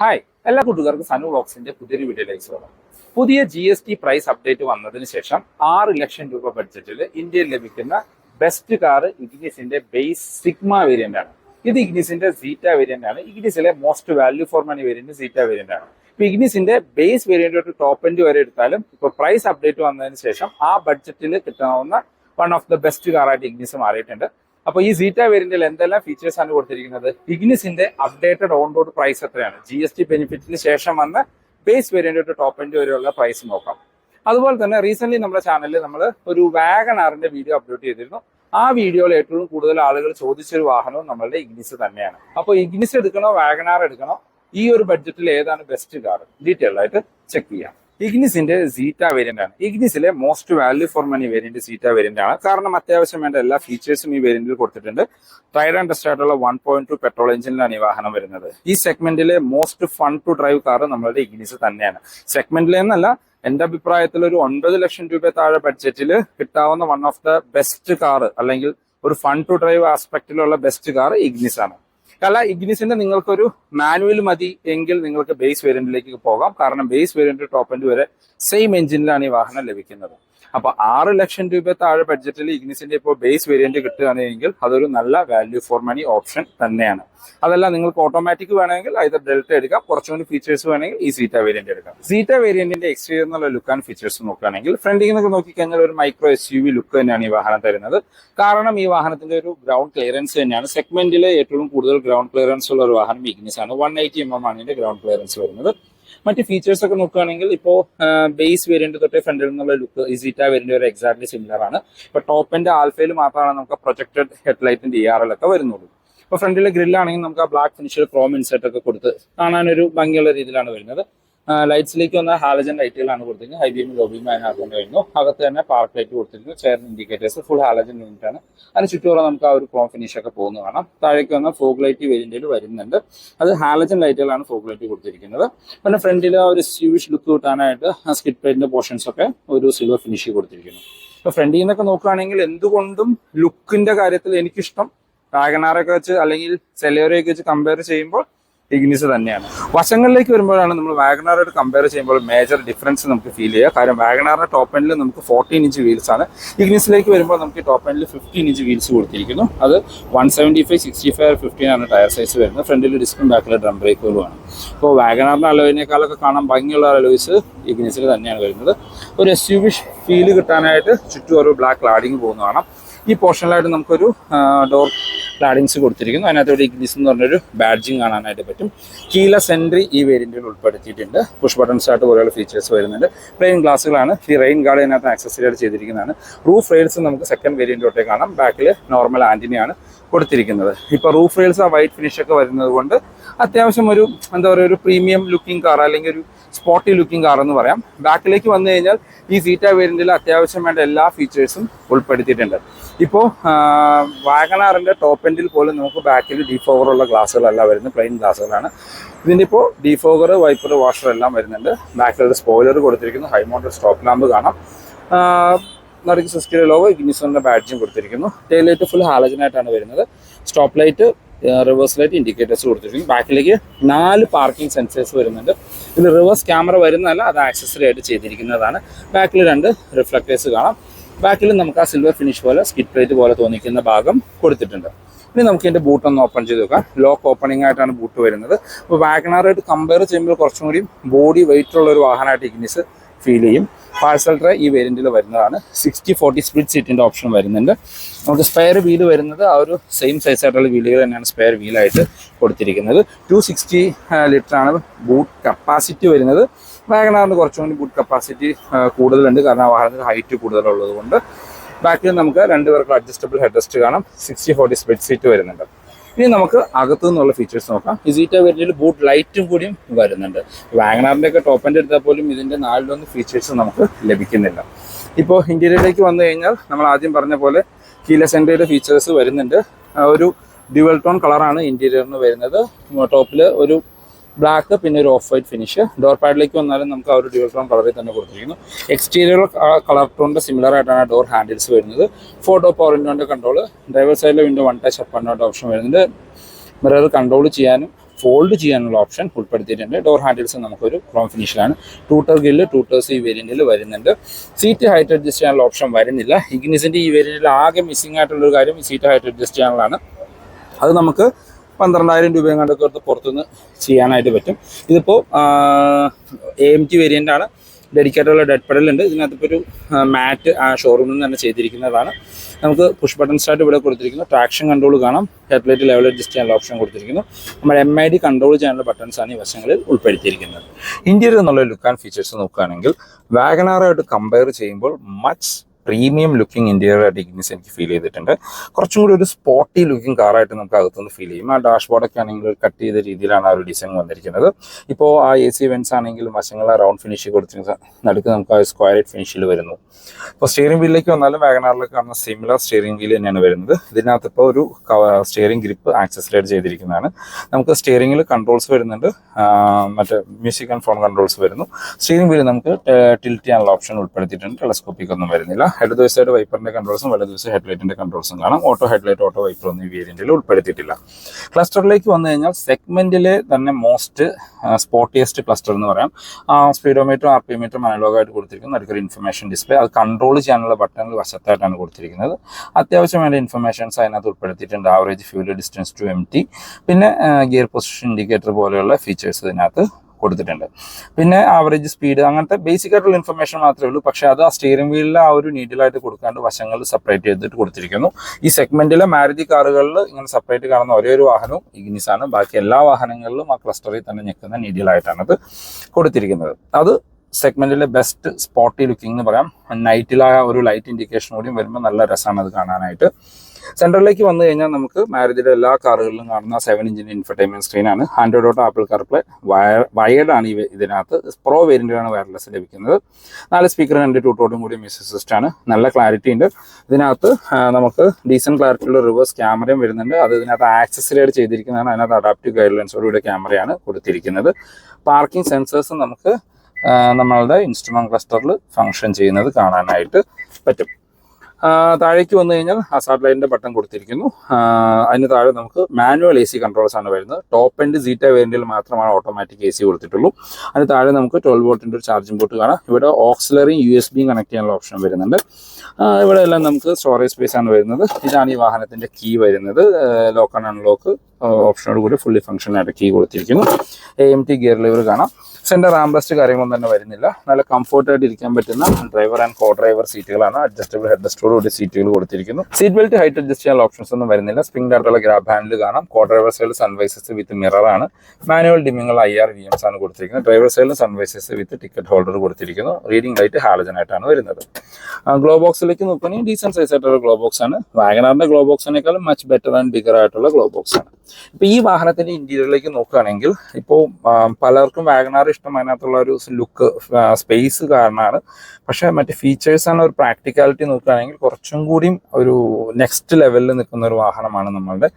Hi എല്ലാ കൂട്ടുകാർക്കും സനു ബോക്സിന്റെ പുതിയൊരു വീഡിയോയിലേക്ക് സ്വാഗതം. പുതിയ G S T price update വന്നതിന് ശേഷം ആറ് ലക്ഷം രൂപ ബഡ്ജറ്റിൽ ഇന്ത്യയിൽ ലഭിക്കുന്ന ബെസ്റ്റ് കാർ ഇഗ്നിസിന്റെ ബേസ് സിഗ്മ വേരിയന്റ് ആണ്. ഇത് ഇഗ്നിസിന്റെ സീറ്റ വേരിയന്റ് ആണ്. ഇഗ്നിസിലെ most value for money variant Zeta variant ആണ്. ഇഗ്നിസിന്റെ ബേസ് വേരിയന്റ് തൊട്ട് ടോപ്പ് എൻഡ് വരെ എടുത്താലും ഇപ്പൊ പ്രൈസ് അപ്ഡേറ്റ് വന്നതിന് ശേഷം ആ ബഡ്ജറ്റിൽ കിട്ടാവുന്ന വൺ ഓഫ് ദ ബെസ്റ്റ് കാറായിട്ട് ഇഗ്നിസ് മാറിയിട്ടുണ്ട്. അപ്പൊ ഈ സീറ്റ വേരിയന്റിൽ എന്തെല്ലാം ഫീച്ചേഴ്സ് ആണ് കൊടുത്തിരിക്കുന്നത്? ഇഗ്നിസിന്റെ അപ്ഡേറ്റഡ് ഓൺ റോഡ് പ്രൈസ് എത്രയാണ്? ജി എസ് ടി ബെനിഫിറ്റിന് ശേഷം വന്ന base variant to top end വരെയുള്ള പ്രൈസ് നോക്കാം. അതുപോലെ തന്നെ റീസെന്റ് നമ്മുടെ ചാനലിൽ നമ്മൾ ഒരു വാഗൺ ആറിന്റെ വീഡിയോ അപ്ലോഡ് ചെയ്തിരുന്നു. ആ വീഡിയോയിൽ ഏറ്റവും കൂടുതൽ ആളുകൾ ചോദിച്ചൊരു വാഹനവും നമ്മളുടെ ഇഗ്നിസ് തന്നെയാണ്. അപ്പോൾ ഇഗ്നിസ് എടുക്കണോ വാഗണാർ എടുക്കണോ? ഈ ഒരു ബഡ്ജറ്റിൽ ഏതാണ് ബെസ്റ്റ് കാർ ഡീറ്റെയിൽ ആയിട്ട് ചെക്ക് ചെയ്യാം. ഇഗ്നിസിന്റെ സീറ്റ വേരിയന്റ് ആണ്. ഇഗ്നിസിലെ most value for money variant Zeta variant ആണ്. കാരണം അത്യാവശ്യം വേണ്ട എല്ലാ ഫീച്ചേഴ്സും ഈ വേരിയന്റിൽ കൊടുത്തിട്ടുണ്ട്. Tried and test one point two petrol എഞ്ചിനിലാണ് ഈ വാഹനം വരുന്നത്. ഈ സെഗ്മെന്റിലെ most fun to drive car നമ്മളുടെ ഇഗ്നിസ് തന്നെയാണ്. സെഗ്മെന്റിലെ എന്നല്ല എന്റെ അഭിപ്രായത്തിൽ ഒരു ഒൻപത് ലക്ഷം രൂപ താഴെ ബഡ്ജറ്റിൽ കിട്ടാവുന്ന one of the best car അല്ലെങ്കിൽ ഒരു ഫൺ ടു ഡ്രൈവ് ആസ്പെക്റ്റിലുള്ള ബെസ്റ്റ് കാർ ഇഗ്നിസ് ആണ്. അല്ല ഇഗ്നിസിന്റെ നിങ്ങൾക്കൊരു മാനുവൽ മതി എങ്കിൽ നിങ്ങൾക്ക് ബേസ് വേരിയന്റിലേക്ക് പോകാം. കാരണം ബേസ് വേരിയന്റ് ടോപ്പ് എൻഡ് വരെ സെയിം എഞ്ചിനിലാണ് ഈ വാഹനം ലഭിക്കുന്നത്. അപ്പൊ ആറ് ലക്ഷം രൂപ താഴെ ബഡ്ജറ്റിൽ ഇഗ്നിസിന്റെ ഇപ്പോൾ ബേസ് വേരിയന്റ് കിട്ടുകയാണെങ്കിൽ അതൊരു നല്ല വാല്യൂ ഫോർ മണി ഓപ്ഷൻ തന്നെയാണ്. അതല്ല നിങ്ങൾക്ക് ഓട്ടോമാറ്റിക് വേണമെങ്കിൽ ഇത് ഡെൽറ്റ എടുക്കാം കുറച്ചുകൂടി ഫീച്ചേഴ്സ് വേണമെങ്കിൽ ഈ സീറ്റ വേരിയന്റ് എടുക്കാം. സീറ്റ വേരിയന്റിന്റെ എക്സ്റ്റീരിയർ എന്നുള്ള ലുക്ക് ആൻഡ് ഫീച്ചേഴ്സ് നോക്കുകയാണെങ്കിൽ ഫ്രണ്ടിൽ നിന്നൊക്കെ നോക്കിക്കഴിഞ്ഞാൽ ഒരു micro S U V look തന്നെയാണ് ഈ വാഹനം തരുന്നത്. കാരണം ഈ വാഹനത്തിന്റെ ഒരു ഗ്രൗണ്ട് ക്ലിയറൻസ് തന്നെയാണ്. സെഗ്മെന്റിലെ ഏറ്റവും കൂടുതൽ ഗ്രൗണ്ട് ക്ലിയറൻസ് ഉള്ള ഒരു വാഹനം ഇഗ്നിസ് ആണ്. വൺ എയ്റ്റി എം എം ആണ് ഇതിന്റെ ഗ്രൗണ്ട് ക്ലിയറൻസ് വരുന്നത്. മറ്റ് ഫീച്ചേഴ്സ് ഒക്കെ നോക്കുകയാണെങ്കിൽ ഇപ്പോൾ ബേസ് വേരിയന്റ് തൊട്ട് ഫ്രണ്ടിൽ നിന്നുള്ള ലുക്ക് ഇസിറ്റ വേരിയന്റ് വരെ എക്സാക്ട്ലി സിമിലർ ആണ്. ഇപ്പൊ ടോപ്പിന്റെ ആൽഫയിൽ മാത്രമാണ് നമുക്ക് പ്രൊജക്റ്റഡ് ഹെഡ്ലൈറ്റിന്റെ ഇ ആർ എൽ ഒക്കെ വരുന്നുള്ളൂ. ഇപ്പൊ ഫ്രണ്ടിലെ ഗ്രില്ലാണെങ്കിൽ നമുക്ക് ആ ബ്ലാക്ക് ഫിനിഷിൽ ക്രോം ഇൻസെർട്ട് ഒക്കെ കൊടുത്ത് കാണാനൊരു ഭംഗിയുള്ള രീതിയിലാണ് വരുന്നത്. ലൈറ്റ്സിലേക്ക് വന്ന ഹാലജൻ ലൈറ്റുകളാണ് കൊടുത്തിരിക്കുന്നത്. ഹൈ ബീം ലോ ബീം അതിനകത്തുകൊണ്ട് വരുന്നു അകത്ത് തന്നെ പാർക്ക് ലൈറ്റ് കൊടുത്തിരിക്കുന്നു. ചെയർ ഇൻഡിക്കേറ്റേഴ്സ് ഫുൾ ഹാലജൻ യൂണിറ്റ് ആണ്. അതിന് ചുറ്റുമുള്ള നമുക്ക് ആ ഒരു ക്രോം ഫിനിഷ് ഒക്കെ പോകുന്നു കാണാം. താഴേക്ക് വന്ന ഫോഗ് ലൈറ്റ് വേരിയന്റിൽ വരുന്നുണ്ട്. അത് ഹാലജൻ ലൈറ്റുകളാണ് ഫോഗ് ലൈറ്റ് കൊടുത്തിരിക്കുന്നത്. പിന്നെ ഫ്രണ്ടിൽ ആ ഒരു സ്യൂവിഷ് ലുക്ക് കിട്ടാനായിട്ട് ആ സ്കിറ്റ് പ്ലേറ്റിന്റെ പോർഷൻസ് ഒക്കെ ഒരു സിൽവർ ഫിനിഷ് കൊടുത്തിരിക്കുന്നു. ഇപ്പൊ ഫ്രണ്ടിൽ നിന്നൊക്കെ നോക്കുകയാണെങ്കിൽ എന്തുകൊണ്ടും ലുക്കിന്റെ കാര്യത്തിൽ എനിക്കിഷ്ടം. വാഗനാറൊക്കെ വെച്ച് അല്ലെങ്കിൽ സെലേറിയൊക്കെ വെച്ച് കമ്പയർ ചെയ്യുമ്പോൾ ഇഗ്നിസ് തന്നെയാണ്. വശങ്ങളിലേക്ക് വരുമ്പോഴാണ് നമ്മൾ വാഗനാറായിട്ട് കമ്പയർ ചെയ്യുമ്പോൾ മേജർ ഡിഫറൻസ് നമുക്ക് ഫീൽ ചെയ്യുക. കാരണം വാഗനാറിന്റെ ടോപ്പ് എൻഡിൽ നമുക്ക് ഫോർട്ടീൻ ഇഞ്ച് വീൽസ് ആണ്. ഇഗ്നിസിലേക്ക് വരുമ്പോൾ നമുക്ക് ടോപ്പ് എൻഡിൽ ഫിഫ്റ്റീൻ ഇഞ്ച് വീൽസ് കൊടുത്തിരിക്കുന്നു. അത് one seventy five sixty five fifteen ആണ് ടയർ സൈസ് വരുന്നത്. ഫ്രണ്ടിൽ ഡിസ്കും ബാക്കിൽ ഡ്രം ബ്രേക്കുകളുമാണ് അപ്പോൾ വാഗനാറിന്റെ അലോയിനേക്കാളൊക്കെ കാണാൻ ഭംഗിയുള്ള അലോയ്സ് ഇഗ്നിസിൽ തന്നെയാണ് വരുന്നത്. ഒരു എസ് യു വി ഫീൽ കിട്ടാനായിട്ട് ചുറ്റും ഒരു ബ്ലാക്ക് ലാഡിങ് പോകുന്ന കാണാം ഈ പോർഷനിലായിട്ട് നമുക്കൊരു ഡോർ ലാഡിങ്സ് കൊടുത്തിരിക്കുന്നു. അതിനകത്ത് ഒരു ഇഗ്നിസ് എന്ന് പറഞ്ഞൊരു ബാഡ്ജിങ് കാണാനായിട്ട് പറ്റും. കീല സെൻട്രി ഈ വേരിയന്റിൽ ഉൾപ്പെടുത്തിയിട്ടുണ്ട്. പുഷ് ബട്ടൺസ് ആയിട്ട് പോലെയുള്ള ഫീച്ചേഴ്സ് വരുന്നുണ്ട്. പ്ലെയിൻ ഗ്ലാസ്സുകളാണ് ഈ റെയിൻ ഗാർഡ് അതിനകത്ത് ആക്സസറി ആയിട്ട് ചെയ്തിരിക്കുന്നതാണ്. റൂഫ് റെയിൽസ് നമുക്ക് സെക്കൻഡ് വേരിയന്റിലോട്ടേ കാണാം. ബാക്കിൽ നോർമൽ ആന്റിനെയാണ് കൊടുത്തിരിക്കുന്നത്. ഇപ്പോൾ റൂഫ് റെയിൽസ് ആ വൈറ്റ് ഫിനിഷ് ഒക്കെ വരുന്നത് കൊണ്ട് അത്യാവശ്യം ഒരു എന്താ പറയുക ഒരു പ്രീമിയം ലുക്കിംഗ് കാർ അല്ലെങ്കിൽ ഒരു സ്പോട്ടി ലുക്കിംഗ് കാർ എന്ന് പറയാം. ബാക്കിലേക്ക് വന്നു കഴിഞ്ഞാൽ ഈ സീറ്റ വേരിയന്റിൽ അത്യാവശ്യം വേണ്ട എല്ലാ ഫീച്ചേഴ്സും ഉൾപ്പെടുത്തിയിട്ടുണ്ട്. ഇപ്പോൾ വാഗണാറിന്റെ ടോപ്പ് എൻഡിൽ പോലും നമുക്ക് ബാക്കിൽ ഡീഫോവർ ഉള്ള ഗ്ലാസ്സുകളല്ല വരുന്നത് പ്ലെയിൻ ഗ്ലാസ്സുകളാണ് ഇതിന്റെ ഇപ്പോൾ ഡീഫോവർ വൈപ്പർ വാഷർ എല്ലാം വരുന്നുണ്ട്. ബാക്കിലൊരു സ്പോയിലർ കൊടുത്തിരിക്കുന്നു. ഹൈ മൗണ്ടഡ് സ്റ്റോപ്പ് ലാമ്പ് കാണാം. നടുക്ക് സിസ്കിലെ ലോഗോ ഇഗ്നിസറിന്റെ ബാഡ്ജും കൊടുത്തിരിക്കുന്നു. ടെയിൽ ലൈറ്റ് ഫുൾ ഹാലജനായിട്ടാണ് വരുന്നത്. Stop light reverse light indicators കൊടുത്തിരിക്കുന്നു. ബാക്കിലേക്ക് നാല് പാർക്കിംഗ് സെൻസേഴ്സ് വരുന്നുണ്ട്. ഇത് റിവേഴ്സ് ക്യാമറ വരുന്നതല്ല അത് ആക്സസറി ആയിട്ട് ചെയ്തിരിക്കുന്നതാണ്. ബാക്കിൽ രണ്ട് റിഫ്ലക്റ്റേഴ്സ് കാണാം. ബാക്കിൽ നമുക്ക് ആ സിൽവർ ഫിനിഷ് പോലെ സ്കിറ്റ് പ്ലേറ്റ് പോലെ തോന്നിക്കുന്ന ഭാഗം കൊടുത്തിട്ടുണ്ട്. ഇനി നമുക്ക് ഇതിന്റെ ബൂട്ട് ഒന്ന് ഓപ്പൺ ചെയ്ത് നോക്കാം. ലോക്ക് ഓപ്പണിംഗ് ആയിട്ടാണ് ബൂട്ട് വരുന്നത്. അപ്പോൾ വാഗനാറായിട്ട് കമ്പയർ ചെയ്യുമ്പോൾ കുറച്ചും കൂടി ബോഡി വെയിറ്റ് ഉള്ള ഒരു വാഹനമായിട്ട് ഇഗ്നിസ് ഫീൽ ചെയ്യും. പാഴ്സൽ ട്രേ ഈ വേരിയന്റിൽ വരുന്നതാണ്. സിക്സ്റ്റി ഫോർട്ടി സ്പ്ലിറ്റ് സീറ്റിന്റെ ഓപ്ഷൻ വരുന്നുണ്ട്. നമുക്ക് സ്പെയർ വീൽ വരുന്നത് ആ ഒരു സെയിം സൈസ് ആയിട്ടുള്ള വീലുകൾ തന്നെയാണ് സ്പെയർ വീലായിട്ട് കൊടുത്തിരിക്കുന്നത്. ടു സിക്സ്റ്റി ലിറ്റർ ആണ് ബൂട്ട് കപ്പാസിറ്റി വരുന്നത്. വാഗണാറിന് കുറച്ചും കൂടി ബൂട്ട് കപ്പാസിറ്റി കൂടുതലുണ്ട്. കാരണം ആ വാഹനത്തിന് ഹൈറ്റ് കൂടുതലുള്ളത് കൊണ്ട് ബാക്കിൽ നമുക്ക് രണ്ട് പേർക്കുള്ള അഡ്ജസ്റ്റബിൾ ഹെഡ് റെസ്റ്റ് കാണാം. സിക്സ്റ്റി ഫോർട്ടി സ്പ്ലിറ്റ് സീറ്റ് വരുന്നുണ്ട്. ഇനി നമുക്ക് അകത്തു നിന്നുള്ള ഫീച്ചേഴ്സ് നോക്കാം. ഇസീറ്റ വേരിയന്റിൽ ബൂട്ട് ലൈറ്റും കൂടിയും വരുന്നുണ്ട്. വാഗ്നാറിന്റെ ഒക്കെ ടോപ്പ് എൻഡ് എടുത്താൽ പോലും ഇതിന്റെ നാലിലൊന്ന് ഫീച്ചേഴ്സ് നമുക്ക് ലഭിക്കുന്നില്ല. ഇപ്പോൾ ഇന്റീരിയറിലേക്ക് വന്നു കഴിഞ്ഞാൽ നമ്മൾ ആദ്യം പറഞ്ഞ പോലെ കീല സെന്ററിയുടെ ഫീച്ചേഴ്സ് വരുന്നുണ്ട്. ഒരു ഡ്യുവൽ ടോൺ കളറാണ് ഇന്റീരിയറിന് വരുന്നത്. ടോപ്പിൽ ഒരു ബ്ലാക്ക് പിന്നെ ഒരു ഓഫ് വൈറ്റ് ഫിനിഷ് ഡോർ പാഡിലേക്ക് വന്നാലും നമുക്ക് ആ ഒരു ഡ്യൂൾ ടോൺ കളറിൽ തന്നെ കൊടുത്തിരിക്കുന്നു. എക്സ്റ്റീരിയർ കളർ ടോണിന്റെ സിമിലർ ആയിട്ടാണ് ഡോർ ഹാൻഡിൽസ് വരുന്നത്. ഫോട്ടോ പവർ വിൻഡോന്റെ കൺട്രോൾ ഡ്രൈവർ സൈഡിലെ window one touch up and option വരുന്നുണ്ട്. മിറർ കൺട്രോൾ ചെയ്യാനും ഫോൾഡ് ചെയ്യാനുള്ള ഓപ്ഷൻ ഉൾപ്പെടുത്തിയിട്ടുണ്ട്. ഡോർ ഹാൻഡിൽസ് നമുക്കൊരു ക്രോം ഫിനിഷിലാണ് ടൂട്ടർ ഗില്ല് ടൂട്ടേഴ്സ് ഈ വേരിയന്റിൽ വരുന്നുണ്ട്. സീറ്റ് ഹൈറ്റ് അഡ്ജസ്റ്റ് ചെയ്യാനുള്ള ഓപ്ഷൻ വരുന്നില്ല. ഇഗ്നിസിന്റെ ഈ വേരിയന്റിൽ ആകെ മിസ്സിംഗ് ആയിട്ടുള്ള ഒരു കാര്യം സീറ്റ് ഹൈറ്റ് അഡ്ജസ്റ്റ് ചെയ്യാനുള്ളതാണ്. അത് നമുക്ക് പന്ത്രണ്ടായിരം രൂപയും കണ്ടൊക്കെ എടുത്ത് പുറത്തുനിന്ന് ചെയ്യാനായിട്ട് പറ്റും. ഇതിപ്പോൾ എ എം ടി വേരിയന്റ് ആണ്. ഡെഡിക്കേറ്റഡ് ഉള്ള ഡെഡ് പെഡൽ ഉണ്ട്. ഇതിനകത്തിപ്പോൾ ഒരു മാറ്റ് ആ ഷോറൂമിൽ നിന്ന് തന്നെ ചെയ്തിരിക്കുന്നതാണ്. നമുക്ക് പുഷ് ബട്ടൺ സ്റ്റാർട്ട് ഇവിടെ കൊടുത്തിരിക്കുന്നു. ട്രാക്ഷൻ കൺട്രോൾ കാണാം. ഹെഡ്ലൈറ്റ് ലെവൽ അഡ്ജസ്റ്റ് ചെയ്യാനുള്ള ഓപ്ഷൻ കൊടുത്തിരിക്കുന്നു. നമ്മൾ എം ഐ ഡി കൺട്രോൾ ചെയ്യാനുള്ള ബട്ടൺസാണ് ഈ വശങ്ങളിൽ ഉൾപ്പെടുത്തിയിരിക്കുന്നത്. ഇന്ത്യയിൽ എന്നുള്ള ലുക്ക് ആൻഡ് ഫീച്ചേഴ്സ് നോക്കുകയാണെങ്കിൽ വാഗനാറായിട്ട് കമ്പയർ ചെയ്യുമ്പോൾ much premium looking interior Ignis എനിക്ക് ഫീൽ ചെയ്തിട്ടുണ്ട്. കുറച്ചും കൂടി ഒരു സ്പോട്ടി ലുക്കിംഗ് കാറായിട്ട് നമുക്ക് അകത്തുനിന്ന് ഫീൽ ചെയ്യും. ആ ഡാഷ്ബോർഡൊക്കെ ആണെങ്കിൽ കട്ട് ചെയ്ത രീതിയിലാണ് ആ ഒരു ഡിസൈൻ വന്നിരിക്കുന്നത്. ഇപ്പോൾ ആ എ സി വെൻസ് ആണെങ്കിലും വശങ്ങൾ റൗണ്ട് ഫിനിഷ് കൊടുത്തിരുന്ന നടുക്ക് നമുക്ക് ആ സ്ക്വയർ ഫിനിഷിൽ വരുന്നു. ഇപ്പോൾ സ്റ്റിയറിംഗ് വീലിലേക്ക് വന്നാലും വാഗനാറിലേക്ക് കാണുന്ന സിമിലർ സ്റ്റിയറിംഗ് വീൽ തന്നെയാണ് വരുന്നത്. ഇതിനകത്ത് ഇപ്പോൾ ഒരു സ്റ്റിയറിംഗ് ഗ്രിപ്പ് ആക്സസറൈഡ് ചെയ്തിരിക്കുന്നതാണ്. നമുക്ക് സ്റ്റിയറിംഗിൽ കൺട്രോൾസ് വരുന്നുണ്ട്. മറ്റേ മ്യൂസിക് ആൻഡ് ഫോൺ കൺട്രോൾസ് വരുന്നു. സ്റ്റിയറിംഗ് വീൽ നമുക്ക് ടിൽറ്റ് ചെയ്യാനുള്ള ഓപ്ഷൻ ഉൾപ്പെടുത്തിയിട്ടുണ്ട്. ടെലസ്കോപ്പിക് ഒന്നും വരുന്നില്ല. ഇടത് വശമായിട്ട് വൈപ്പറിന്റെ കൺട്രോൾസും വലത് ഹെഡ്ലൈറ്റിന്റെ കൺട്രോൾസും കാണാം. ഓട്ടോ ഹെഡ്ലൈറ്റ് ഓട്ടോ വൈപ്പർ ഒന്നും ഈ വേരിയന്റിൽ ഉൾപ്പെടുത്തിയിട്ടില്ല. ക്ലസ്റ്ററിലേക്ക് വന്നു കഴിഞ്ഞാൽ സെഗ്മെന്റിലെ തന്നെ മോസ്റ്റ് സ്പോർട്ടിയസ്റ്റ് ക്ലസ്റ്റർ എന്ന് പറയാം. സ്പീഡോമീറ്ററും ആർ പി മീറ്ററും അനലോഗായിട്ട് കൊടുത്തിരിക്കുന്നു നടുക്കൊരു ഇൻഫർമേഷൻ ഡിസ്പ്ലേ അത് കൺട്രോൾ ചെയ്യാനുള്ള ബട്ടണിൽ വശത്തായിട്ടാണ് കൊടുത്തിരിക്കുന്നത്. അത്യാവശ്യം വേണ്ട ഇൻഫർമേഷൻസ് അതിനകത്ത് ഉൾപ്പെടുത്തിയിട്ടുണ്ട്. Average fuel distance to empty പിന്നെ ഗിയർ പൊസിഷൻ ഇൻഡിക്കേറ്റർ പോലെയുള്ള ഫീച്ചേഴ്സ് ഇതിനകത്ത് കൊടുത്തിട്ടുണ്ട്. പിന്നെ ആവറേജ് സ്പീഡ് അങ്ങനത്തെ ബേസിക് ആയിട്ടുള്ള ഇൻഫർമേഷൻ മാത്രമേ ഉള്ളൂ. പക്ഷേ അത് ആ സ്റ്റിയറിംഗ് വീലിൽ ആ ഒരു നീഡിലായിട്ട് കൊടുക്കാണ്ട് വശങ്ങൾ സെപ്പറേറ്റ് ചെയ്തിട്ട് കൊടുത്തിരിക്കുന്നു. ഈ സെഗ്മെന്റിലെ മാരുതി കാറുകളിൽ ഇങ്ങനെ സെപ്പറേറ്റ് കാണുന്ന ഒരേ ഒരു വാഹനവും ഇഗ്നിസ് ആണ് ബാക്കി എല്ലാ വാഹനങ്ങളിലും ആ ക്ലസ്റ്ററിൽ തന്നെ നിൽക്കുന്ന നീഡിലായിട്ടാണ് അത് കൊടുത്തിരിക്കുന്നത്. അത് സെഗ്മെന്റിലെ ബെസ്റ്റ് സ്പോട്ടി ലുക്കിംഗ് എന്ന് പറയാം. നൈറ്റിൽ ആ ഒരു ലൈറ്റ് ഇൻഡിക്കേഷൻ കൂടിയും വരുമ്പോൾ നല്ല രസമാണ് അത് കാണാനായിട്ട്. സെൻട്രലിലേക്ക് വന്നു കഴിഞ്ഞാൽ നമുക്ക് മാരുതിയുടെ എല്ലാ കാറുകളിലും കാണുന്ന സെവൻ ഇഞ്ചിന്റെ infotainment സ്ക്രീനാണ് Android Auto Apple CarPlay wired ആണ് ഈ ഇതിനകത്ത്. പ്രോ വേരിയന്റിലാണ് വയർലെസ് ലഭിക്കുന്നത്. നാല് സ്പീക്കർ രണ്ട് ടൂട്ടോടും കൂടി മിസ് അസിസ്റ്റ് ആണ്. നല്ല ക്ലാരിറ്റി ഉണ്ട്. ഇതിനകത്ത് നമുക്ക് ഡീസന്റ് ക്ലാരിറ്റിയുള്ള റിവേഴ്സ് ക്യാമറയും വരുന്നുണ്ട്. അത് ഇതിനകത്ത് ആക്സസറിയായിട്ട് ചെയ്തിരിക്കുന്നതാണ്. അതിനകത്ത് അഡാപ്റ്റീവ് ഗൈഡ് ലൈൻസോടുകൂടി ക്യാമറയാണ് കൊടുത്തിരിക്കുന്നത്. പാർക്കിംഗ് സെൻസേഴ്സും നമുക്ക് നമ്മളുടെ ഇൻസ്ട്രുമെന്റ് ക്ലസ്റ്ററിൽ ഫങ്ഷൻ ചെയ്യുന്നത് കാണാനായിട്ട് പറ്റും. താഴേക്ക് വന്നു കഴിഞ്ഞാൽ ആ ലൈറ്റിന്റെ ബട്ടൺ കൊടുത്തിരിക്കുന്നു. അതിന് താഴെ നമുക്ക് മാനുവൽ എ സി കൺട്രോൾസ് ആണ് വരുന്നത്. ടോപ്പ് എൻഡ് സീറ്റ വേരിയന്റിൽ മാത്രമാണ് ഓട്ടോമാറ്റിക് എ സി കൊടുത്തിട്ടുള്ളൂ. അതിന് താഴെ നമുക്ക് ട്വൽവ് വോട്ടിന്റെ ഒരു ചാർജിംഗ് ബോട്ട് കാണാം. ഇവിടെ ഓക്സിലറിയും യു എസ് ബിയും കണക്ട് ചെയ്യാനുള്ള ഓപ്ഷൻ വരുന്നുണ്ട്. ഇവിടെ എല്ലാം നമുക്ക് സ്റ്റോറേജ് സ്പേസ് ആണ് വരുന്നത്. ഇതാണ് ഈ വാഹനത്തിന്റെ കീ വരുന്നത്. ലോക്ക് ആൻഡ് അൺലോക്ക് ഓപ്ഷനോട് കൂടി ഫുള്ളി ഫംഗ്ഷൻ കീ കൊടുത്തിരിക്കുന്നു. A M T gear lever കാണാം. സെന്റർ ആംബ്രസ്റ്റ് കാര്യങ്ങളൊന്നും തന്നെ വരുന്നില്ല. നല്ല കംഫർട്ടായിട്ട് ഇരിക്കാൻ പറ്റുന്ന ഡ്രൈവർ ആൻഡ് കോ ഡ്രൈവർ സീറ്റുകളാണ് അഡ്ജസ്റ്റബിൾ ഹെഡ് റെസ്റ്റോട് കൂടി സീറ്റുകൾ കൊടുത്തിരിക്കുന്നു. സീറ്റ് ബെൽറ്റ് ഹൈറ്റ് അഡ്ജസ്റ്റ് ചെയ്യാൻ ഓപ്ഷൻസ് ഒന്നും വരുന്നില്ല. സ്പ്രിംഗ് ആയിട്ടുള്ള ഗ്രാബ് ഹാൻഡിൽ കാണാം. കോ ഡ്രൈവർ സൈഡിൽ സൺവൈസസ് വിത്ത് മിററാണ് മാനുവൽ ഡിമ്മിങ്ങുള്ള ഐ ആർ വി എംസ് ആണ് കൊടുത്തിരിക്കുന്നത്. ഡ്രൈവർ സൈഡിൽ sun visors with ticket holder കൊടുത്തിരിക്കുന്നു. റീഡിംഗ് ലൈറ്റ് ഹാലജൻ ആയിട്ടാണ് വരുന്നത്. ഗ്ലോ ബോക്സിലേക്ക് നോക്കുകയാണെങ്കിൽ ഡീസെന്റ് സൈസ് ആയിട്ടുള്ള ഗ്ലോ ബോക്സ് ആണ്. വാഗനാറിന്റെ ഗ്ലോ ബോക്സിനേക്കാളും മച്ച് ബെറ്റർ ആൻഡ് ബിഗർ ആയിട്ടുള്ള ഗ്ലോ ബോക്സ് ആണ്. ഇപ്പൊ ഈ വാഹനത്തിന്റെ ഇന്റീരിയറിലേക്ക് നോക്കുകയാണെങ്കിൽ ഇപ്പോൾ പലർക്കും വാഗനാർ ഇഷ്ടം അതിനകത്തുള്ള ഒരു ലുക്ക് സ്പേസ് കാരണമാണ്. പക്ഷെ മറ്റ് ഫീച്ചേഴ്സ് ആണ് ഒരു പ്രാക്ടിക്കാലിറ്റി നോക്കുകയാണെങ്കിൽ കുറച്ചും കൂടിയും ഒരു നെക്സ്റ്റ് ലെവലിൽ നിൽക്കുന്ന ഒരു വാഹനമാണ് നമ്മളുടെ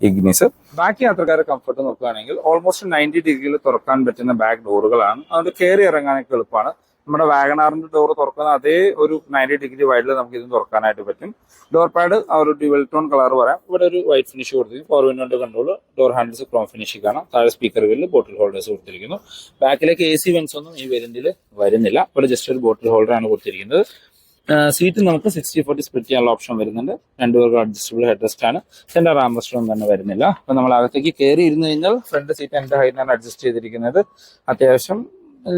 ഇഗ്നിസ് ബാക്കി യാത്രക്കാരെ കംഫർട്ട് നോക്കുകയാണെങ്കിൽ ഓൾമോസ്റ്റ് നയന്റി ഡിഗ്രിയിൽ തുറക്കാൻ പറ്റുന്ന ബാക്ക് ഡോറുകളാണ് അതുകൊണ്ട് കയറി ഇറങ്ങാനൊക്കെ എളുപ്പമാണ്. നമ്മുടെ വാഗനാറിന്റെ ഡോർ തുറക്കുന്ന അതേ ഒരു നയന്റി ഡിഗ്രി വൈഡിൽ നമുക്ക് ഇത് തുറക്കാനായിട്ട് പറ്റും. ഡോർ പാഡ് ആ ഒരു ഡ്യുവൽ ടോൺ കളർ പറയാം. ഇവിടെ ഒരു വൈറ്റ് ഫിനിഷ് കൊടുത്തിരിക്കും power വിൻഡോന്റെ control door handles chrome finish കാണാം. താഴെ സ്പീക്കർ വീലിൽ ബോട്ടിൽ ഹോൾഡേഴ്സ് കൊടുത്തിരിക്കുന്നു. ബാക്കിലേക്ക് എ സി വെൻസ് ഒന്നും ഈ വേരിയന്റിൽ വരുന്നില്ല. ഇവിടെ ജസ്റ്റ് ഒരു ബോട്ടിൽ ഹോൾഡർ ആണ് കൊടുത്തിരിക്കുന്നത്. സീറ്റ് നമുക്ക് സിക്സ്റ്റി ഫോർട്ടി സ്പ്ലിറ്റ് ചെയ്യാനുള്ള ഓപ്ഷൻ വരുന്നുണ്ട്. രണ്ടുപേർക്കും അഡ്ജസ്റ്റബിൾ ഹെഡ് റെസ്റ്റ് ആണ്. സെന്റർ ആംറസ്റ്റ് ഒന്നും തന്നെ വരുന്നില്ല. അപ്പൊ നമ്മൾ അകത്തേക്ക് കയറി ഇരുന്ന് കഴിഞ്ഞാൽ ഫ്രണ്ട് സീറ്റ് എന്റെ ഹൈറ്റിനാണ് അഡ്ജസ്റ്റ് ചെയ്തിരിക്കുന്നത്. അത്യാവശ്യം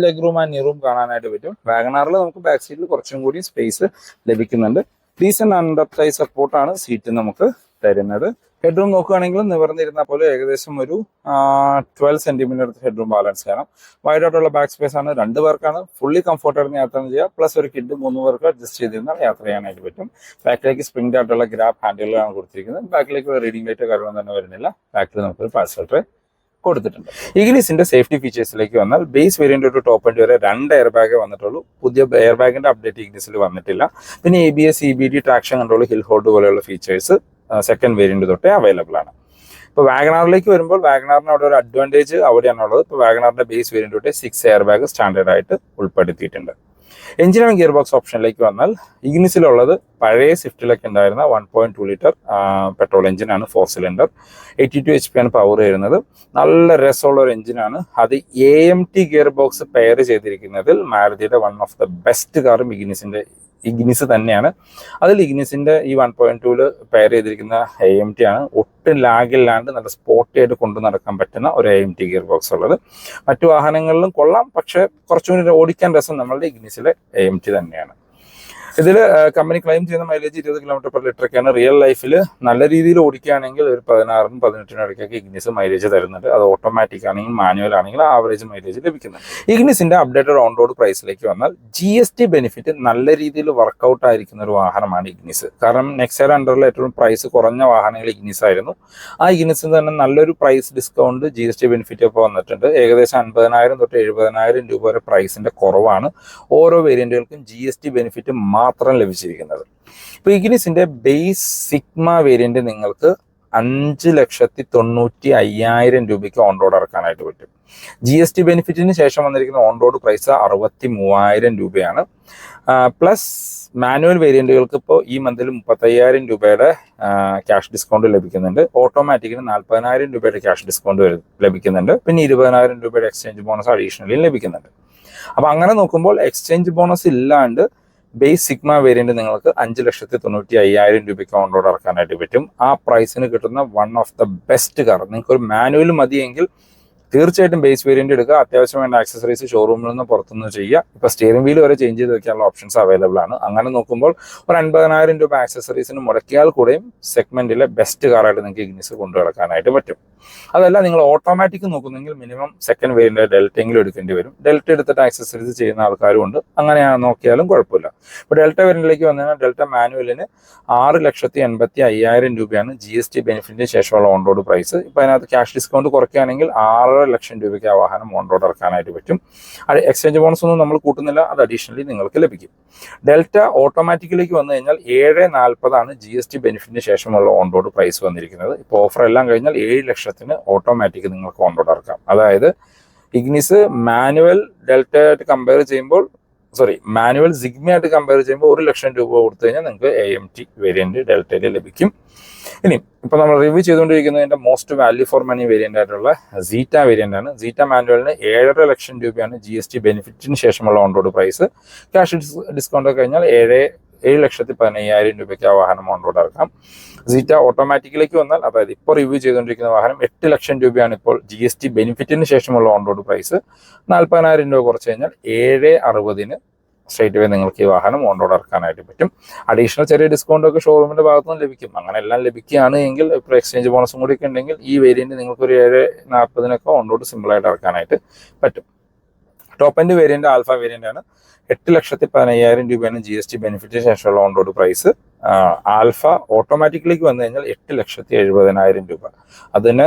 leg room and knee room കാണാനായിട്ട് പറ്റും. വാഗനാറിൽ നമുക്ക് ബാക്ക് സീറ്റിൽ കുറച്ചും കൂടി സ്പേസ് ലഭിക്കുന്നുണ്ട്. ഡീസന്റ് അണ്ടർ തൈ സപ്പോർട്ടാണ് സീറ്റ് നമുക്ക് തരുന്നത്. ഹെഡ്റൂം നോക്കുകയാണെങ്കിൽ നിവർന്നിരുന്ന പോലെ ഏകദേശം ഒരു ട്വൽവ് സെന്റിമീറ്റർ ഹെഡ്റൂം ബാലൻസ് ചെയ്യണം വൈഡ് ആയിട്ടുള്ള ബാക്ക് സ്പേസ് ആണ്. രണ്ട് പേർക്കാണ് ഫുള്ളി കംഫർട്ടായിട്ട് യാത്ര ചെയ്യാം പ്ലസ് ഒരു കിഡ് മൂന്ന് പേർക്ക് അഡ്ജസ്റ്റ് ചെയ്തിരുന്നാൽ യാത്ര ചെയ്യാനായിട്ട് പറ്റും. ബാക്കിലേക്ക് സ്പ്രിംഗ് ആയിട്ടുള്ള ഗ്രാബ് ഹാൻഡിലുകളാണ് കൊടുത്തിരിക്കുന്നത്. ബാക്കിലേക്ക് റീഡിംഗ് ലൈറ്റ് കാര്യങ്ങളൊന്നും തന്നെ വരുന്നില്ല. ബാക്കിൽ നമുക്കൊരു പാർസൽ ട്രേ കൊടുത്തിട്ടുണ്ട്. ഇഗ്നിസിന്റെ സേഫ്റ്റി ഫീച്ചേഴ്സിലേക്ക് വന്നാൽ ബേസ് വേരിയന്റ് ഒരു ടോപ്പ് എൻഡ് വരെ രണ്ട് എയർ ബാഗ് വന്നിട്ടുള്ളൂ. പുതിയ എയർ ബാഗിന്റെ അപ്ഡേറ്റ് ഇഗ്നിസിൽ വന്നിട്ടില്ല. പിന്നെ A B S E B D traction control hill hold പോലെയുള്ള ഫീച്ചേഴ്സ് സെക്കൻഡ് വേരിയന്റ് തൊട്ടേ അവൈലബിൾ ആണ്. ഇപ്പോൾ വാഗനാറിലേക്ക് വരുമ്പോൾ വാഗനാറിന് അവിടെ ഒരു അഡ്വാന്റേജ് അവിടെയാണുള്ളത്. ഇപ്പോൾ വാഗനാറിന്റെ ബേസ് വേരിയന്റ് തൊട്ടേ സിക്സ് എയർ ബാഗ് സ്റ്റാൻഡേർഡ് ആയിട്ട് ഉൾപ്പെടുത്തിയിട്ടുണ്ട്. എഞ്ചിനാണ് ഗിയർ ബോക്സ് ഓപ്ഷനിലേക്ക് വന്നാൽ ഇഗ്നിസിലുള്ളത് പഴയ സ്വിഫ്റ്റിലൊക്കെ ഉണ്ടായിരുന്ന one point two litre petrol എഞ്ചിനാണ് four cylinder eighty two H P ആണ് പവർ വരുന്നത്. നല്ല രസമുള്ള ഒരു എഞ്ചിനാണ്. അത് A M T gear box pair ചെയ്തിരിക്കുന്നതിൽ മാരുതിയുടെ വൺ ഓഫ് ദ ബെസ്റ്റ് കാറും ഇഗ്നിസിന്റെ ഇഗ്നിസ് തന്നെയാണ്. അതിൽ ഇഗ്നിസിന്റെ ഈ വൺ പോയിന്റ് ടൂൽ പെയർ ചെയ്തിരിക്കുന്ന എ എം ടി ആണ്. ഒട്ടും ലാഗില്ലാണ്ട് നല്ല സ്പോട്ടി ആയിട്ട് കൊണ്ടു നടക്കാൻ പറ്റുന്ന ഒരു A M T gear box ഉള്ളത്. മറ്റു വാഹനങ്ങളിലും കൊള്ളാം. പക്ഷേ കുറച്ചുകൂടി ഓടിക്കാൻ രസം നമ്മളുടെ ഇഗ്നിസിലെ എ എം ടി തന്നെയാണ്. ഇതിൽ കമ്പനി ക്ലെയിം ചെയ്യുന്ന മൈലേജ് ഇരുപത് കിലോമീറ്റർ പെർ ലിറ്ററൊക്കെയാണ് റിയൽ ലൈഫിൽ നല്ല രീതിയിൽ ഓടിക്കുകയാണെങ്കിൽ ഒരു പതിനാറിനും പതിനെട്ടിനും ഇടയ്ക്കൊക്കെ ഇഗ്നിസ് മൈലേജ് തരുന്നുണ്ട്. അത് ഓട്ടോമാറ്റിക് ആണെങ്കിൽ മാനുവൽ ആണെങ്കിൽ ആവറേജ് മൈലേജ് ലഭിക്കുന്നുണ്ട്. ഇഗ്നിസിന്റെ അപ്ഡേറ്റഡ് ഓൺ റോഡ് പ്രൈസിലേക്ക് വന്നാൽ ജി എസ് ടി ബെനിഫിറ്റ് നല്ല രീതിയിൽ വർക്കൗട്ട് ആയിരിക്കുന്ന ഒരു വാഹനമാണ് ഇഗ്നിസ് കാരണം നെക്സർ അണ്ടറിൽ ഏറ്റവും പ്രൈസ് കുറഞ്ഞ വാഹനങ്ങൾ ഇഗ്നിസ് ആയിരുന്നു. ആ ഇഗ്നിസിന് തന്നെ നല്ലൊരു price discount G S T benefit ഇപ്പോൾ വന്നിട്ടുണ്ട്. ഏകദേശം അൻപതിനായിരം തൊട്ട് എഴുപതിനായിരം രൂപ വരെ പ്രൈസിന്റെ കുറവാണ്. ഓരോ വേരിയന്റുകൾക്കും ജി എസ് ടി ബെനിഫിറ്റ് മാത്രം ലഭിച്ചിരിക്കുന്നത്. ഇപ്പൊ ഇഗ്നിസിന്റെ ബേസ് സിഗ്മ വേരിയന്റ് നിങ്ങൾക്ക് അഞ്ച് ലക്ഷത്തി തൊണ്ണൂറ്റി അയ്യായിരം രൂപയ്ക്ക് ഓൺ റോഡ് ഇറക്കാനായിട്ട് പറ്റും. ജി എസ് ടി ബെനിഫിറ്റിന് ശേഷം വന്നിരിക്കുന്ന ഓൺ റോഡ് പ്രൈസ് അറുപത്തി മൂവായിരം രൂപയാണ്. പ്ലസ് മാനുവൽ വേരിയന്റുകൾക്ക് ഇപ്പോൾ ഈ മന്തിൽ മുപ്പത്തയ്യായിരം രൂപയുടെ ക്യാഷ് ഡിസ്കൗണ്ട് ലഭിക്കുന്നുണ്ട്. ഓട്ടോമാറ്റിക്കിന് നാൽപ്പതിനായിരം രൂപയുടെ ക്യാഷ് ഡിസ്കൗണ്ട് ലഭിക്കുന്നുണ്ട്. പിന്നെ ഇരുപതിനായിരം രൂപയുടെ എക്സ്ചേഞ്ച് ബോണസ് അഡീഷണലി ലഭിക്കുന്നുണ്ട്. അപ്പോൾ അങ്ങനെ നോക്കുമ്പോൾ എക്സ്ചേഞ്ച് ബോണസ് ഇല്ലാണ്ട് ബേസ് സിഗ്മ വേരിയന്റ് നിങ്ങൾക്ക് അഞ്ച് ലക്ഷത്തി തൊണ്ണൂറ്റി അയ്യായിരം രൂപയ്ക്ക് ഓൺറോഡ് ഇറക്കാനായിട്ട് പറ്റും. ആ പ്രൈസിന് കിട്ടുന്ന one of the best car നിങ്ങൾക്ക് ഒരു മാനുവൽ മതിയെങ്കിൽ തീർച്ചയായിട്ടും ബേസ് വേരിയന്റ് എടുക്കുക. അത്യാവശ്യം വേണ്ട ആക്സസറീസ് ഷോറൂമിൽ നിന്ന് പുറത്തുനിന്ന് ചെയ്യുക. ഇപ്പൊ സ്റ്റിയറിംഗ് വീൽ വരെ ചേഞ്ച് ചെയ്ത് വെക്കാനുള്ള ഓപ്ഷൻസ് അവൈലബിൾ ആണ്. അങ്ങനെ നോക്കുമ്പോൾ ഒരു അൻപതിനായിരം രൂപ ആക്സസറീസിന് മുടക്കിയാൽ കൂടെയും സെഗ്മെന്റിലെ ബെസ്റ്റ് കാറായിട്ട് നിങ്ങൾക്ക് ഇഗ്നിസ് കൊണ്ടു കിടക്കാനായിട്ട് പറ്റും. അതല്ല നിങ്ങൾ ഓട്ടോമാറ്റിക് നോക്കുന്നെങ്കിൽ മിനിമം സെക്കൻഡ് വേരിയന്റ് ഡെൽറ്റയെങ്കിലും എടുക്കേണ്ടി വരും. ഡെൽറ്റ എടുത്തിട്ട് ആക്സസറീസ് ചെയ്യുന്ന ആൾക്കാരും ഉണ്ട്. അങ്ങനെ നോക്കിയാലും കുഴപ്പമില്ല. ഇപ്പോൾ ഡെൽറ്റ വേരിയന്റിലേക്ക് വന്നു കഴിഞ്ഞാൽ ഡെൽറ്റ മാനുവലിന് ആറ് ലക്ഷത്തി എൺപത്തി അയ്യായിരം രൂപയാണ് ജി എസ് ടി ബെനിഫിറ്റിന് ശേഷമുള്ള ഓൺ റോഡ് പ്രൈസ് ഇപ്പൊ അതിനകത്ത് ക്യാഷ് ഡിസ്കൗണ്ട് കുറയ്ക്കുകയാണെങ്കിൽ ആറര ലക്ഷം രൂപയ്ക്ക് ആ വാഹനം ഓൺ റോഡ് ഇറക്കാനായിട്ട് പറ്റും. അത് എക്സ്ചേഞ്ച് ബോണസ് ഒന്നും നമ്മൾ കൂട്ടുന്നില്ല അത് അഡീഷണലി നിങ്ങൾക്ക് ലഭിക്കും. ഡെൽറ്റ ഓട്ടോമാറ്റിക്കിലേക്ക് വന്നു കഴിഞ്ഞാൽ ഏഴ് നാൽപ്പതാണ് ജി എസ് ടി ബെനിഫിറ്റിന് ശേഷമുള്ള ഓൺ റോഡ് പ്രൈസ് വന്നിരിക്കുന്നത്. ഇപ്പോൾ ഓഫർ എല്ലാം കഴിഞ്ഞാൽ ഏഴ് ലക്ഷത്തിന് ഓട്ടോമാറ്റിക് നിങ്ങൾക്ക് ഓൺ റോഡ് ഇറക്കാം. അതായത് ഇഗ്നിസ് മാനുവൽ ഡെൽറ്റ ആയിട്ട് കമ്പയർ ചെയ്യുമ്പോൾ സോറി മാനുവൽ സിഗ്മയായിട്ട് കമ്പയർ ചെയ്യുമ്പോൾ ഒരു ലക്ഷം രൂപ കൊടുത്തു കഴിഞ്ഞാൽ നിങ്ങൾക്ക് എ എം ടി വേരിയന്റ് ഡെൽറ്റയിൽ ലഭിക്കും. ഇനി ഇപ്പൊ നമ്മൾ review ചെയ്തുകൊണ്ടിരിക്കുന്നതിന്റെ most value for money variant ആയിട്ടുള്ള സീറ്റ വേരിയന്റ് ആണ്. സീറ്റ മാനുവലിന് ഏഴര ലക്ഷം രൂപയാണ് ജി എസ് ടി ബെനിഫിറ്റിന് ശേഷമുള്ള on road price cash discount കഴിഞ്ഞാൽ ഏഴ് ഏഴ് ലക്ഷത്തി പതിനയ്യായിരം രൂപയ്ക്ക് ആ വാഹനം ഓൺ റോഡ് ഇറക്കാം. സീറ്റ ഓട്ടോമാറ്റിക്കിലേക്ക് വന്നാൽ അതായത് ഇപ്പോൾ റിവ്യൂ ചെയ്തുകൊണ്ടിരിക്കുന്ന വാഹനം എട്ട് ലക്ഷം രൂപയാണ് ഇപ്പോൾ ജി എസ് ടി ബെനിഫിറ്റിന് ശേഷമുള്ള ഓൺ റോഡ് പ്രൈസ് നാൽപ്പതിനായിരം രൂപ കുറച്ച് കഴിഞ്ഞാൽ ഏഴ് അറുപതിന് സ്ട്രേറ്റ് വേ നിങ്ങൾക്ക് ഈ വാഹനം ഓൺ റോഡ് ഇറക്കാനായിട്ട് പറ്റും. അഡീഷണൽ ചെറിയ ഡിസ്കൗണ്ട് ഒക്കെ ഷോറൂമിന്റെ നിന്ന് ലഭിക്കും. അങ്ങനെ എല്ലാം ലഭിക്കുകയാണ് എങ്കിൽ ഇപ്പോൾ എക്സ്ചേഞ്ച് ബോണസും കൂടി ഒക്കെ ഉണ്ടെങ്കിൽ ഈ വേരിയന്റ് നിങ്ങൾക്ക് ഒരു ഏഴ് നാൽപ്പതിനൊക്കെ ഓൺ റോഡ് സിമ്പിളായിട്ട് ഇറക്കാനായിട്ട് പറ്റും. Top end variant Alpha variant ആണ്. എട്ട് ലക്ഷത്തി പതിനയ്യായിരം രൂപയാണ് ജി എസ് ടി ബെനിഫിറ്റിന് ശേഷമുള്ള ഓൺ റോഡ് പ്രൈസ് ആൽഫ ഓട്ടോമാറ്റിക്കിലേക്ക് വന്നു കഴിഞ്ഞാൽ എട്ട് ലക്ഷത്തി എഴുപതിനായിരം രൂപ. അതിന്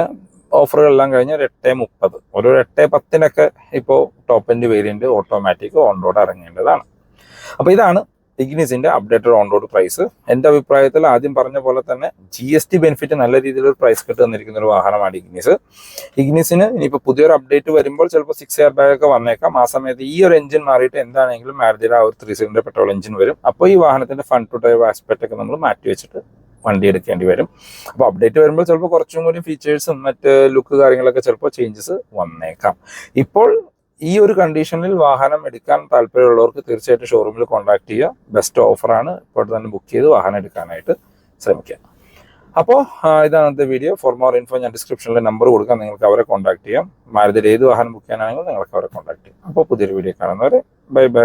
ഓഫറുകളെല്ലാം കഴിഞ്ഞാൽ ഒരു എട്ട് മുപ്പത്. ഒരു എട്ട് പത്തിനൊക്കെ ഇപ്പോൾ top end variant automatic on road ഇറങ്ങേണ്ടതാണ്. അപ്പോൾ ഇതാണ് ഇഗ്നിസിന്റെ അപ്ഡേറ്റഡ് ഓൺ റോഡ് പ്രൈസ് എന്റെ അഭിപ്രായത്തിൽ ആദ്യം പറഞ്ഞ പോലെ തന്നെ ജി എസ് ടി ബെനിഫിറ്റ് നല്ല രീതിയിൽ ഒരു പ്രൈസ് കട്ട് തന്നിരിക്കുന്ന ഒരു വാഹനമാണ് ഇഗ്നിസ് ഇഗ്നിസിന് ഇനിയിപ്പോൾ പുതിയൊരു അപ്ഡേറ്റ് വരുമ്പോൾ ചിലപ്പോൾ സിക്സ് ഇയർ ബാഗ് ഒക്കെ വന്നേക്കാം. ആ സമയത്ത് ഈ ഒരു എഞ്ചിൻ മാറിയിട്ട് എന്താണെങ്കിലും മാരുതിയുടെ ആ ഒരു ത്രീ സിലിണ്ടർ പെട്രോൾ എഞ്ചിൻ വരും. അപ്പോൾ ഈ വാഹനത്തിന്റെ ഫ്രണ്ട് ടു ഡ്രൈവ് ആസ്പെക്ട് ഒക്കെ നമ്മൾ മാറ്റി വെച്ചിട്ട് വണ്ടി എടുക്കേണ്ടി വരും. അപ്പോൾ അപ്ഡേറ്റ് വരുമ്പോൾ ചിലപ്പോൾ കുറച്ചും കൂടി ഫീച്ചേഴ്സും മറ്റ് ലുക്ക് കാര്യങ്ങളൊക്കെ ചിലപ്പോൾ ചേഞ്ചസ് വന്നേക്കാം. ഇപ്പോൾ ഈ ഒരു കണ്ടീഷനിൽ വാഹനം എടുക്കാൻ താല്പര്യമുള്ളവർക്ക് തീർച്ചയായിട്ടും ഷോറൂമിൽ കോൺടാക്ട് ചെയ്യുക. ബെസ്റ്റ് ഓഫറാണ് ഇപ്പോൾ തന്നെ ബുക്ക് ചെയ്ത് വാഹനം എടുക്കാനായിട്ട് ശ്രമിക്കുക. അപ്പോൾ ഇതാണ് ഇന്നത്തെ വീഡിയോ ഫോർ മോർ ഇൻഫോ ഞാൻ ഡിസ്ക്രിപ്ഷനിൽ നമ്പർ കൊടുക്കാം. നിങ്ങൾക്ക് അവരെ കോൺടാക്ട് ചെയ്യാം. മാരുതിയിൽ ഏത് വാഹനം ബുക്ക് ചെയ്യാനാണെങ്കിലും നിങ്ങൾക്ക് അവരെ കോൺടാക്ട് ചെയ്യാം. അപ്പോൾ പുതിയൊരു വീഡിയോ കാണുന്നവരെ ബൈ ബൈ